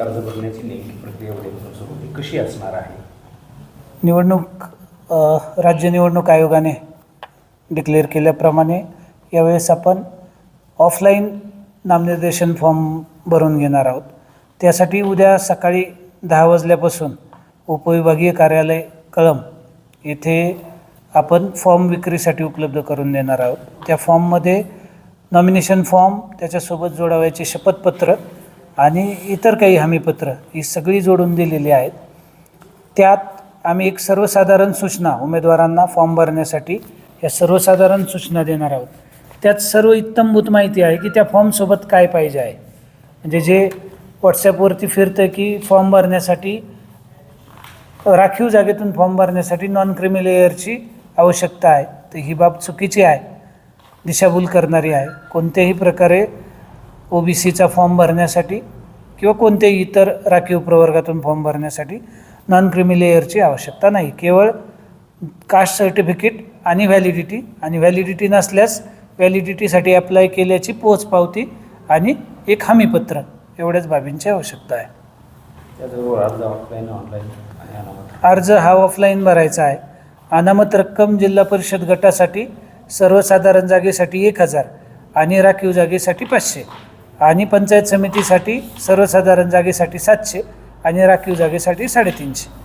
अर्ज भरण्याची नेमकी प्रक्रिया उद्यापासून सुरू होते कशी असणार आहे? निवडणूक राज्य निवडणूक आयोगाने डिक्लेअर केल्याप्रमाणे यावेळेस आपण ऑफलाईन नामनिर्देशन फॉर्म भरून घेणार आहोत. त्यासाठी उद्या सकाळी दहा वाजल्यापासून उपविभागीय कार्यालय कळम येथे आपण फॉर्म विक्रीसाठी उपलब्ध करून देणार आहोत. त्या फॉर्ममध्ये नॉमिनेशन फॉर्म त्याच्यासोबत जोडावयाचे शपथपत्र आणि इतर काही हमीपत्र ही सगळी जोडून दिलेली आहेत. त्यात आम्ही एक सर्वसाधारण सूचना उमेदवारांना फॉर्म भरण्यासाठी या सर्वसाधारण सूचना देणार आहोत. त्यात सर्व इत्तमभूत माहिती आहे की त्या फॉर्मसोबत काय पाहिजे आहे. म्हणजे जे व्हॉट्सॲपवरती फिरतं की फॉर्म भरण्यासाठी राखीव जागेतून फॉर्म भरण्यासाठी नॉन क्रिमी लेअरची आवश्यकता आहे. तर ही बाब चुकीची आहे. दिशाभूल करणारी आहे. कोणत्याही प्रकारे ओ बी सीचा फॉर्म भरण्यासाठी किंवा कोणत्याही इतर राखीव प्रवर्गातून फॉर्म भरण्यासाठी नॉन क्रिमी लेअरची आवश्यकता नाही. केवळ कास्ट सर्टिफिकेट आणि व्हॅलिडिटी आणि व्हॅलिडिटी नसल्यास व्हॅलिडिटीसाठी अप्लाय केल्याची पोचपावती आणि एक हमीपत्र एवढ्याच बाबींची आवश्यकता आहे. अर्ज हा ऑफलाईन भरायचा आहे. अनामत रक्कम जिल्हा परिषद गटासाठी सर्वसाधारण जागेसाठी एक हजार आणि राखीव जागेसाठी पाचशे. आणि पंचायत समितीसाठी सर्वसाधारण जागेसाठी सातशे आणि राखीव जागेसाठी साडेतीनशे.